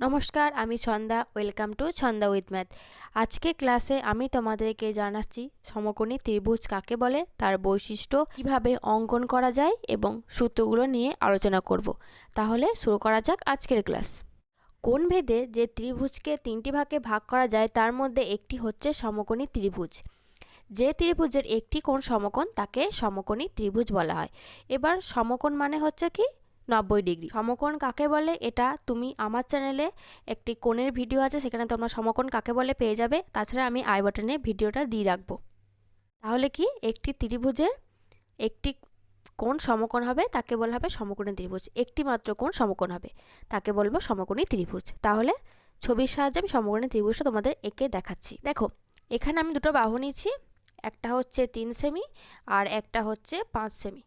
নমস্কার, আমি Chhanda. Welcome to Chhanda with math. আজকে ক্লাসে আমি তোমাদেরকে জানাচ্ছি, সমকোণী ত্রিভুজ কাকে বলে, তার বৈশিষ্ট্য, কীভাবে অঙ্কন করা যায় এবং সূত্রগুলো নিয়ে আলোচনা করব। তাহলে শুরু করা যাক আজকের ক্লাস। কোন ভেদে যে ত্রিভুজকে তিনটি ভাগে ভাগ করা যায়, তার মধ্যে একটি হচ্ছে সমকোণী ত্রিভুজ। যে ত্রিভুজের একটি কোণ সমকোণ, তাকে সমকোণী ত্রিভুজ বলা হয়। এবার সমকোণ মানে হচ্ছে কি? নব্বই ডিগ্রি। সমকোণ কাকে বলে? এটা তুমি আমার চ্যানেলে একটি কোণের ভিডিও আছে, সেখানে তোমরা সমকোণ কাকে বলে পেয়ে যাবে। তাছাড়া আমি আই বাটনে ভিডিওটা দিয়ে রাখব। তাহলে কি? একটি ত্রিভুজের একটি কোণ সমকোণ হবে, তাকে বলা হবে সমকোণী ত্রিভুজ। একটি মাত্র কোণ সমকোণ হবে, তাকে বলব সমকোণী ত্রিভুজ। তাহলে ছবির সাহায্যে আমি সমকোণী ত্রিভুজটা তোমাদের একে দেখাচ্ছি। দেখো, এখানে আমি দুটো বাহু নিচ্ছি একটা হচ্ছে তিন সেমি আর একটা হচ্ছে পাঁচ সেমি।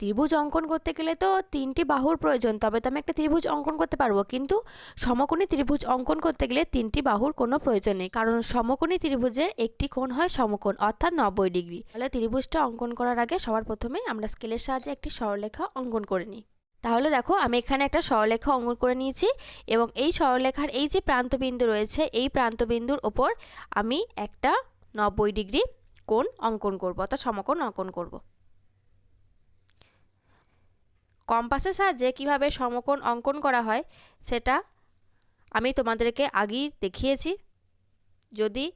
ত্রিভুজ অঙ্কন করতে গেলে তো তিনটি বাহুর প্রয়োজন, তবে তো আমি একটা ত্রিভুজ অঙ্কন করতে পারব। কিন্তু সমকোণী ত্রিভুজ অঙ্কন করতে গেলে তিনটি বাহুর কোনো প্রয়োজন নেই, কারণ সমকোণী ত্রিভুজের একটি কোণ হয় সমকোণ, অর্থাৎ নব্বই ডিগ্রি। তাহলে ত্রিভুজটা অঙ্কন করার আগে সবার প্রথমে আমরা স্কেলের সাহায্যে একটি সরলরেখা অঙ্কন করে নিই। তাহলে দেখো, আমি এখানে একটা সরলরেখা অঙ্কন করে নিয়েছি, এবং এই সরলরেখার এই যে প্রান্তবিন্দু রয়েছে, এই প্রান্তবিন্দুর ওপর আমি একটা নব্বই ডিগ্রি কোণ অঙ্কন করব, অর্থাৎ সমকোণ অঙ্কন করব। কম্পাসের সাহায্যে কীভাবে সমকোণ অঙ্কন করা হয় সেটা আমি তোমাদেরকে আগেই দেখিয়েছি। যদি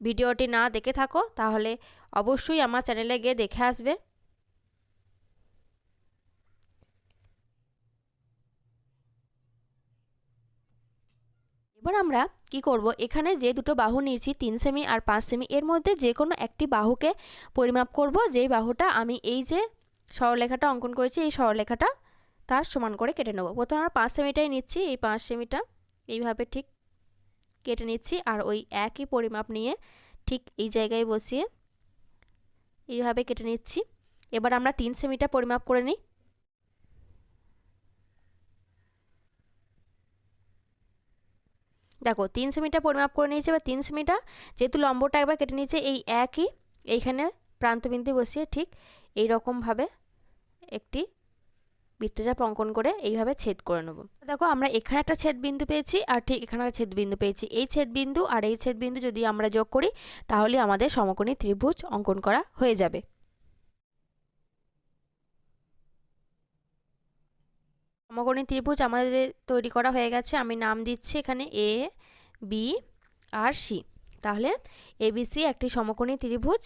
ভিডিওটি না দেখে থাকো, তাহলে অবশ্যই আমার চ্যানেলে গিয়ে দেখে আসবে। এবার আমরা কি করব? এখানে যে দুটো বাহু নিয়েছি, তিন সেমি আর পাঁচ সেমি, এর মধ্যে যে কোনো একটি বাহুকে পরিমাপ করব। যেই বাহুটা আমি এই যে সরলরেখাটা অঙ্কন করেছি, এই সরলরেখাটা তার সমান করে কেটে নেব। প্রথমে আমরা পাঁচ সেমিটাই নিচ্ছি, এই পাঁচ সেমিটা এইভাবে ঠিক কেটে নিচ্ছি আর ওই একই পরিমাপ নিয়ে ঠিক এই জায়গায় বসিয়ে এইভাবে কেটে নিচ্ছি। এবার আমরা তিন সেমিটা পরিমাপ করে নিই। দেখো, তিন সেমিটা পরিমাপ করে নিয়েছে, এবার তিন সেমিটা যেহেতু লম্বটা একবার কেটে নিয়েছে, এই একই এইখানে প্রান্তবিন্দু বসিয়ে ঠিক এই রকমভাবে একটি বৃত্তচাপ অঙ্কন করে এইভাবে ছেদ করে নেব। দেখো আমরা এখানে একটা ছেদ বিন্দু পেয়েছি আর ঠিক এখানে একটা ছেদ বিন্দু পেয়েছি। এই ছেদ বিন্দু আর এই ছেদ বিন্দু যদি আমরা যোগ করি, তাহলে আমাদের সমকোণী ত্রিভুজ অঙ্কন করা হয়ে যাবে। সমকোণী ত্রিভুজ আমাদের তৈরি করা হয়ে গেছে। আমি নাম দিচ্ছি এখানে এ বি আর সি তাহলে এবিসি একটি সমকোণী ত্রিভুজ।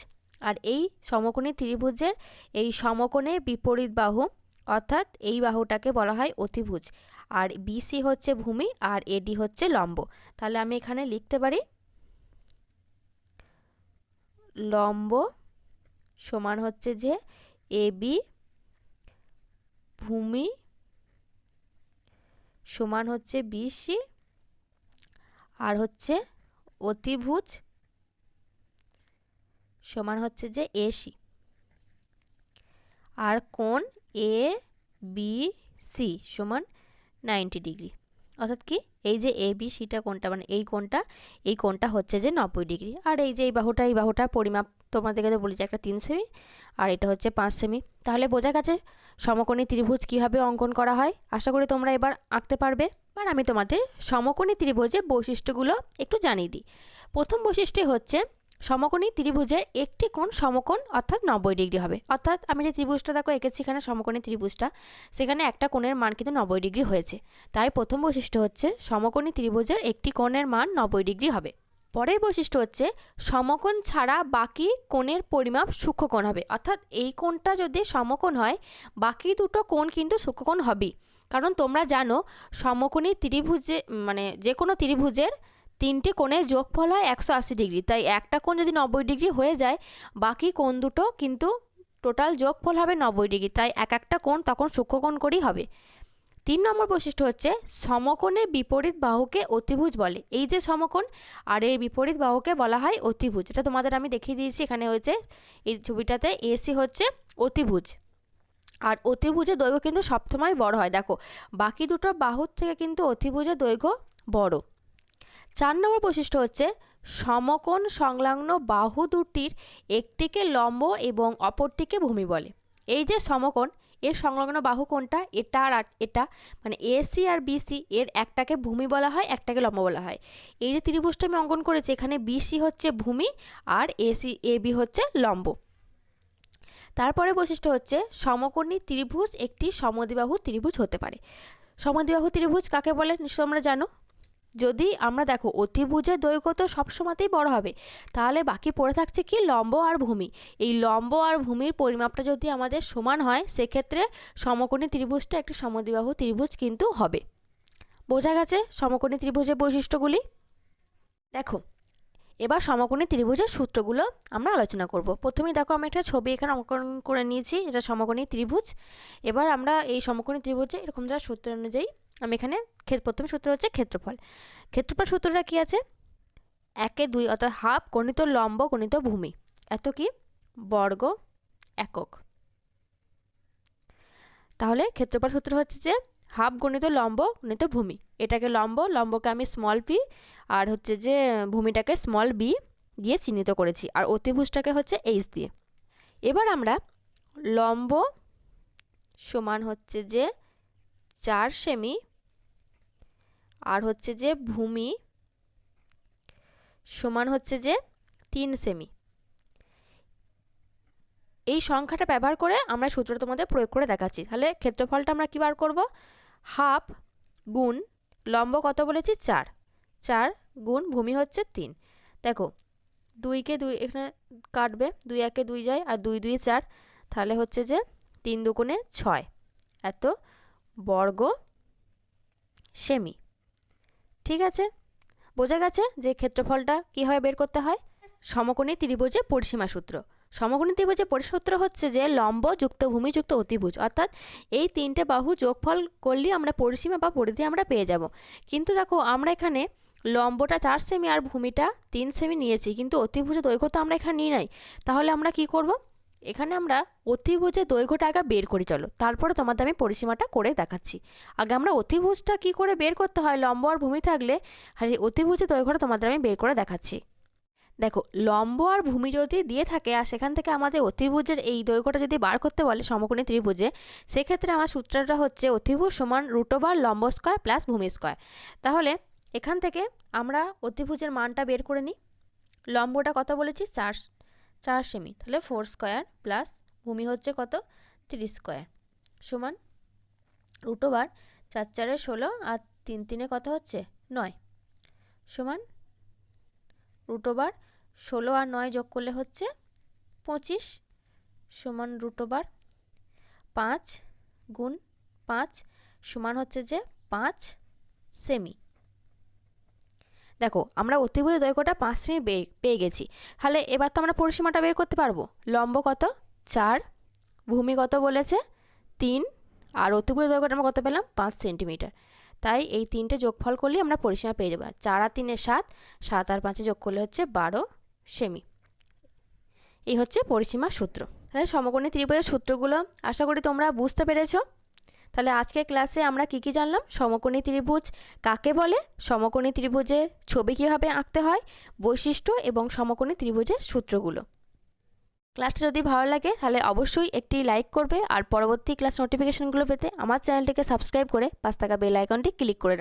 আর এই সমকোণী ত্রিভুজের এই সমকোণে বিপরীত বাহু, অর্থাৎ এই বাহুটাকে বলা হয় অতিভুজ। আর বিসি হচ্ছে ভূমি আর এডি হচ্ছে লম্ব। তাহলে আমি এখানে লিখতে পারি লম্ব সমান হচ্ছে যে এ বি ভূমি সমান হচ্ছে বিসি আর হচ্ছে অতিভুজ সমান হচ্ছে যে এসি আর কোণ এ বি সি সমান নাইনটি ডিগ্রি। অর্থাৎ কি এই যে এ, বি সিটা কোনটা মানে এই কোণটা এই কোণটা হচ্ছে যে নব্বই ডিগ্রি। আর এই যে এই বাহুটা এই বাহুটা পরিমাপ তোমাদেরকে তো বলি যে একটা তিন সেমি, আর এটা হচ্ছে পাঁচ সেমি। তাহলে বোঝা গেছে সমকোণী ত্রিভুজ কীভাবে অঙ্কন করা হয়? আশা করি তোমরা এবার আঁকতে পারবে। এবার আমি তোমাদের সমকোণী ত্রিভুজের বৈশিষ্ট্যগুলো একটু জানিয়ে দিই। প্রথম বৈশিষ্ট্য হচ্ছে সমকোণী ত্রিভুজের একটি কোণ সমকোণ অর্থাৎ নব্বই ডিগ্রি হবে। অর্থাৎ আমি যে ত্রিভুজটা দেখো, এঁকেছি এখানে সমকোণী ত্রিভুজটা, সেখানে একটা কোণের মান কিন্তু নব্বই ডিগ্রি হয়েছে। তাই প্রথম বৈশিষ্ট্য হচ্ছে সমকোণী ত্রিভুজের একটি কোণের মান নব্বই ডিগ্রি হবে। পরের বৈশিষ্ট্য হচ্ছে সমকোণ ছাড়া বাকি কোণের পরিমাপ সূক্ষ্মকোণ হবে। অর্থাৎ এই কোণটা যদি সমকোণ হয়, বাকি দুটো কোণ কিন্তু সূক্ষ্মকোণ হবেই। কারণ তোমরা জানো, সমকোণী ত্রিভুজে মানে যে কোনো ত্রিভুজের তিনটি কোণের যোগফল হয় একশো আশি ডিগ্রি। তাই একটা কোণ যদি নব্বই ডিগ্রি হয়ে যায়, বাকি কোণ দুটো কিন্তু টোটাল যোগফল হবে নব্বই ডিগ্রি। তাই এক একটা কোণ তখন সূক্ষ্মকোণ করেই হবে। তিন নম্বর বৈশিষ্ট্য হচ্ছে সমকোণে বিপরীত বাহুকে অতিভুজ বলে। এই যে সমকোণ, আর এর বিপরীত বাহুকে বলা হয় অতিভুজ। এটা তোমাদের আমি দেখিয়ে দিয়েছি, এখানে হয়েছে এই ছবিটাতে এসি হচ্ছে অতিভুজ। আর অতিভুজের দৈর্ঘ্য কিন্তু সবসময় বড় হয়। দেখো, বাকি দুটো বাহুর থেকে কিন্তু অতিভুজের দৈর্ঘ্য বড়। চার নম্বর বৈশিষ্ট্য হচ্ছে সমকোণ সংলগ্ন বাহু দুটির একটিকে লম্ব এবং অপরটিকে ভূমি বলে। এই যে সমকোণ, এর সংলগ্ন বাহু কোনটা? এটা আর এটা মানে এসি আর বিসি এর একটাকে ভূমি বলা হয়, একটাকে লম্ব বলা হয়। এই যে ত্রিভুজটা আমি অঙ্কন করেছি, এখানে বিসি হচ্ছে ভূমি আর এসি এ, বি হচ্ছে লম্ব। তারপরে বৈশিষ্ট্য হচ্ছে সমকোণী ত্রিভুজ একটি সমদ্বিবাহু ত্রিভুজ হতে পারে। সমদ্বিবাহু ত্রিভুজ কাকে বলে? নিশ্চয় আমরা জানো। যদি আমরা দেখো অতিভুজের দৈর্ঘ্য তো সবসময়তেই বড় হবে, তাহলে বাকি পড়ে থাকছে কি লম্ব আর ভূমি। এই লম্ব আর ভূমির পরিমাপটা যদি আমাদের সমান হয়, সেক্ষেত্রে সমকোণী ত্রিভুজটা একটি সমদ্বিবাহু ত্রিভুজ কিন্তু হবে। বোঝা গেছে সমকোণী ত্রিভুজের বৈশিষ্ট্যগুলি? দেখো, এবার সমকোণী ত্রিভুজের সূত্রগুলো আমরা আলোচনা করব। প্রথমেই দেখো আমি একটা ছবি এখানে অঙ্কন করে নিয়েছি, এটা সমকোণী ত্রিভুজ। এবার আমরা এই সমকোণী ত্রিভুজে এরকম যারা সূত্র অনুযায়ী আমি এখানে প্রথম সূত্র হচ্ছে ক্ষেত্রফল। ক্ষেত্রফল সূত্রটা কি আছে? একে দুই, অর্থাৎ হাফ গণিত লম্ব গণিত ভূমি। এত কি? বর্গ একক। তাহলে ক্ষেত্রফল সূত্র হচ্ছে যে হাফ গণিত লম্ব গণিত ভূমি। এটাকে লম্ব, লম্বকে আমি স্মল পি আর হচ্ছে যে ভূমিটাকে স্মল বি দিয়ে চিহ্নিত করেছি। আর অতিভুজটাকে হচ্ছে এইচ দিয়ে। এবার আমরা লম্ব সমান হচ্ছে যে চার সেমি, আর হচ্ছে যে ভূমি সমান হচ্ছে যে তিন সেমি। এই সংখ্যাটা ব্যবহার করে আমরা সূত্রটা তোমাদের প্রয়োগ করে দেখাচ্ছি। তাহলে ক্ষেত্রফলটা আমরা কী বার করব? হাফ গুণ লম্ব কত বলেছি? চার। চার গুণ ভূমি হচ্ছে তিন। দেখো দুইকে দুই এখানে কাটবে, দুই একে দুই যায়, আর দুই দুই চার, তাহলে হচ্ছে যে তিন দুগুণে ছয়। এত বর্গ সেমি। ঠিক আছে? বোঝা গেছে যে ক্ষেত্রফলটা কীভাবে বের করতে হয়? সমকোণী ত্রিভুজে পরিসীমা সূত্র। সমকোণী ত্রিভুজে পরিসূত্র হচ্ছে যে লম্ব যুক্ত ভূমি যুক্ত অতিভুজ। অর্থাৎ এই তিনটে বাহু যোগফল করলেই আমরা পরিসীমা বা পরিধি আমরা পেয়ে যাব। কিন্তু দেখো, আমরা এখানে লম্বটা চার সেমি আর ভূমিটা তিন সেমি নিয়েছি, কিন্তু অতিভুজের দৈর্ঘ্য তো আমরা এখানে নিই নাই। তাহলে আমরা কি করব? এখানে আমরা অতিভুজের দৈর্ঘ্যটা আগে বের করি, চলো। তারপরে তোমাদের আমি পরিসীমাটা করে দেখাচ্ছি। আগে আমরা অতিভুজটা কি করে বের করতে হয়? লম্ব আর ভূমি থাকলে আর এই অতিভুজের দৈর্ঘ্যটা তোমাদের আমি বের করে দেখাচ্ছি। দেখো, লম্ব আর ভূমি যদি দিয়ে থাকে আর সেখান থেকে আমাদের অতিভুজের এই দৈর্ঘ্যটা যদি বার করতে বলে সমকোণী ত্রিভুজে, সেক্ষেত্রে আমার সূত্রটা হচ্ছে অতিভুজ সমান রুট ওভার লম্ব স্কোয়ার প্লাস ভূমি স্কোয়ার। তাহলে এখান থেকে আমরা অতিভুজের মানটা বের করে নিই। লম্বটা কত বলেছি চার। চার সেমি, তাহলে ফোর স্কোয়ার প্লাস ভূমি হচ্ছে কত? তিরিশ স্কোয়ার। সমান রুট ওভার চার চারে ষোলো আর তিন তিনে কত হচ্ছে? নয়। সমান রুট ওভার ষোলো আর নয় যোগ করলে হচ্ছে পঁচিশ। সমান রুট ওভার পাঁচ গুণ পাঁচ সমান হচ্ছে যে পাঁচ সেমি। দেখো, আমরা অতিভুজ দৈর্ঘ্যটা পাঁচ সেমি পেয়ে গেছি। তাহলে এবার তো আমরা পরিসীমাটা বের করতে পারব। লম্ব কত? চার। ভূমি কত বলেছে? তিন। আর অতিভুজ দৈর্ঘ্যটা আমরা কত পেলাম? পাঁচ সেন্টিমিটার। তাই এই তিনটে যোগফল করলেই আমরা পরিসীমা পেয়ে যাব। চার আর তিনে সাত সাত আর পাঁচে যোগ করলে হচ্ছে বারো সেমি। এই হচ্ছে পরিসীমা সূত্র। তাহলে সমকোণী ত্রিভুজের সূত্রগুলো আশা করি তোমরা বুঝতে পেরেছ। তাহলে আজকের ক্লাসে আমরা কি কি জানলাম? সমকোণী ত্রিভুজ কাকে বলে? সমকোণী ত্রিভুজের ছবি কীভাবে আঁকতে হয়? বৈশিষ্ট্য এবং সমকোণী ত্রিভুজের সূত্রগুলো। ক্লাসটা যদি ভালো লাগে, তাহলে অবশ্যই একটি লাইক করবে আর পরবর্তী ক্লাস নোটিফিকেশানগুলো পেতে আমার চ্যানেলটিকে সাবস্ক্রাইব করে পাঁচ টাকা বেল আইকনটি ক্লিক করে